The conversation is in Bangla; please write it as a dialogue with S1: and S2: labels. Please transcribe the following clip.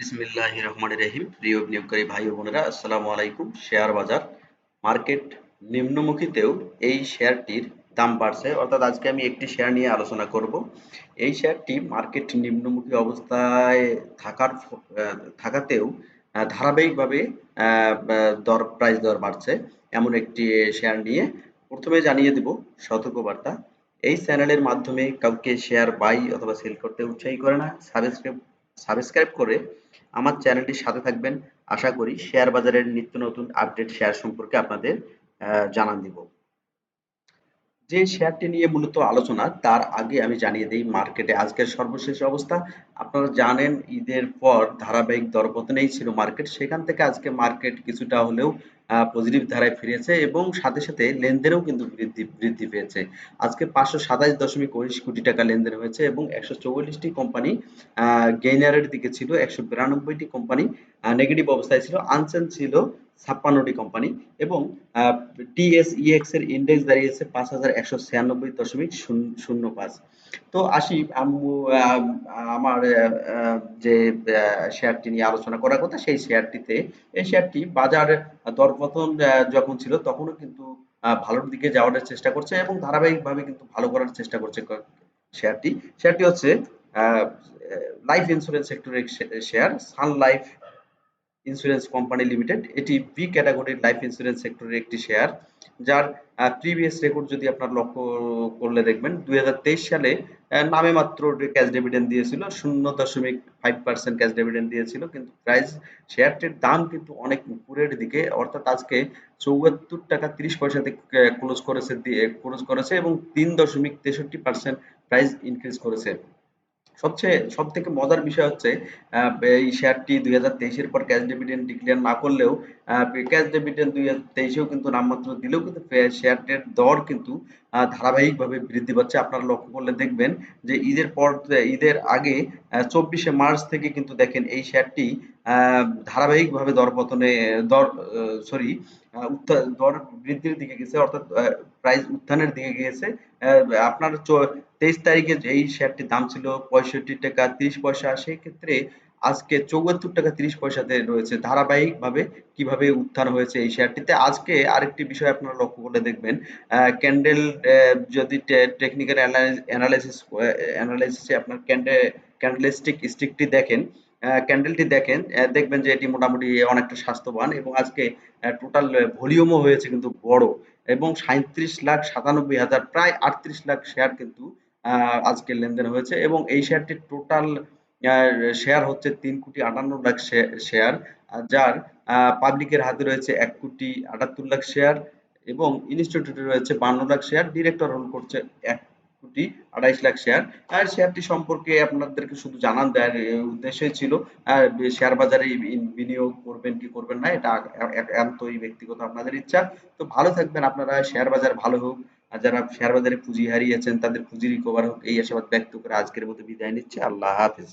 S1: বিসমিল্লাহ রহমান রহিম প্রিয় বিনিয়োগকারী ভাই বোনেরা আসসালামু আলাইকুম শেয়ার বাজার মার্কেট নিম্নমুখীতেও এই শেয়ারটির দাম বাড়ছে অর্থাৎ আজকে আমি একটি শেয়ার নিয়ে আলোচনা করব এই শেয়ারটি মার্কেট নিম্নমুখী অবস্থায় থাকার থাকাতেও ধারাবাহিকভাবে দর প্রাইস দর বাড়ছে এমন একটি শেয়ার নিয়ে প্রথমে জানিয়ে দেব সতর্কবার্তা এই চ্যানেলের মাধ্যমে কাউকে শেয়ার বাই অথবা সেল করতে উৎসাহী করে না সাবস্ক্রাইব সাবস্ক্রাইব করে আমার চ্যানেলটির সাথে থাকবেন আশা করি শেয়ার বাজারের নিত্য নতুন আপডেট শেয়ার সম্পর্কে আপনাদের জানান দিব যে শেয়ারটি নিয়ে মূলত আলোচনা তার আগে আমি জানিয়ে দিই মার্কেটে আজকের সর্বশেষ অবস্থা আপনারা জানেন ঈদের পর ধারাবাহিক দরপতনেই ছিল মার্কেট সেখান থেকে আজকে মার্কেট কিছুটা হলেও পজিটিভ ধারায় ফিরেছে এবং সাথে সাথে লেনদেনেও কিন্তু বৃদ্ধি বৃদ্ধি পেয়েছে আজকে পাঁচশো সাতাশ দশমিক উনিশ কোটি টাকা লেনদেন হয়েছে এবং একশো চৌল্লিশটি কোম্পানি গেইনারের দিকে ছিল একশো বিরানব্বইটি কোম্পানি নেগেটিভ অবস্থায় ছিল আনচেন ছিল ছাপ্পান্নটি কোম্পানি এবং টিএসইএক্স e এর ইন্ডেক্স দাঁড়িয়েছে পাঁচ হাজার একশো ছিয়ানব্বই দশমিক শূন্য পাঁচ তো আসি আমার যে শেয়ারটি নিয়ে আলোচনা করার কথা সেই শেয়ারটিতে এই শেয়ারটি বাজার দরপতন যখন ছিল তখনও কিন্তু ভালোর দিকে যাওয়ার চেষ্টা করছে এবং ধারাবাহিকভাবে কিন্তু ভালো করার চেষ্টা করছে শেয়ারটি শেয়ারটি হচ্ছে লাইফ ইন্স্যুরেন্স সেক্টরের share Sun Life Insurance Company Limited এটি বি ক্যাটাগরির লাইফ ইন্স্যুরেন্স সেক্টরের একটি শেয়ার যার প্রিভিয়াস রেকর্ড যদি আপনার লক্ষ্য করলে দেখবেন দুই সালে নামে মাত্র ক্যাশ ডিভিডেন্ড দিয়েছিল শূন্য দশমিক ফাইভ পার্সেন্ট ক্যাশ ডিভিডেন্ড দিয়েছিল কিন্তু প্রাইস শেয়ারটির দাম কিন্তু অনেক উপরের দিকে অর্থাৎ আজকে চৌহাত্তর টাকা তিরিশ পয়সাতে ক্লোজ করেছে ক্লোজ করেছে এবং তিন দশমিক তেষট্টি পার্সেন্ট প্রাইস ইনক্রিজ করেছে সবচেয়ে সব থেকে মজার বিষয় হচ্ছে এই শেয়ারটি দুই হাজার তেইশের পর ক্যাশ ডিভিডেন্ড ডিক্লেয়ার না করলেও ক্যাশ ডিভিডেন্ড দুই হাজার তেইশেও কিন্তু নামমাত্র দিলেও কিন্তু শেয়ারটির দর কিন্তু ধারাবাহিকভাবে বৃদ্ধি পাচ্ছে আপনারা লক্ষ্য করলে দেখবেন যে ঈদের পর ঈদের আগে চব্বিশে মার্চ থেকে কিন্তু দেখেন এই শেয়ারটি ধারাবাহিকভাবে দর পতনে দর সরি দর বৃদ্ধির দিকে গেছে অর্থাৎ প্রাইস উত্থানের দিকে গিয়েছে আপনার তেইশ তারিখে এই শেয়ারটির দাম ছিল পঁয়ষট্টি টাকা তিরিশ পয়সা সেই ক্ষেত্রে আজকে চৌয়াত্তর টাকা তিরিশ পয়সাতে রয়েছে ধারাবাহিকভাবে কিভাবে উত্থান হয়েছে এই শেয়ারটিতে আজকে আরেকটি বিষয় আপনারা লক্ষ্য করে দেখবেন ক্যান্ডেল যদি টেকনিক্যাল অ্যানালাইসিস অ্যানালাইসিসে আপনার ক্যান্ডেল ক্যান্ডেলস্টিক স্টিকটি দেখেন ক্যান্ডেলটি দেখেন দেখবেন যে এটি মোটামুটি অনেকটা স্বাস্থ্যবান এবং আজকে টোটাল ভলিউমও হয়েছে কিন্তু বড় এবং সাঁত্রিশ লাখ সাতানব্বই হাজার প্রায় আটত্রিশ লাখ শেয়ার কিন্তু আজকের লেনদেন হয়েছে এবং এই শেয়ারটির টোটাল শেয়ার হচ্ছে তিন কোটি আটান্ন লাখ শেয়ার যার পাবলিকের হাতে রয়েছে এক কোটি আটাত্তর লাখ শেয়ার এবং ইনস্টিটিউটে রয়েছে বান্ন লাখ শেয়ার ডিরেক্টর হোল্ড করছে এক কোটি আড়াইশ লাখ শেয়ার আর শেয়ারটি সম্পর্কে আপনাদেরকে শুধু জানান দেওয়ার উদ্দেশ্যই ছিল শেয়ার বাজারে বিনিয়োগ করবেন কি করবেন না এটা এতই ব্যক্তিগত আপনাদের ইচ্ছা তো ভালো থাকবেন আপনারা শেয়ার বাজার ভালো হোক আর যারা শেয়ার বাজারে পুঁজি হারিয়েছেন তাদের পুঁজি রিকভার হোক এই আশাবাদ ব্যক্ত করে আজকের মতো বিদায় নিচ্ছে আল্লাহ হাফেজ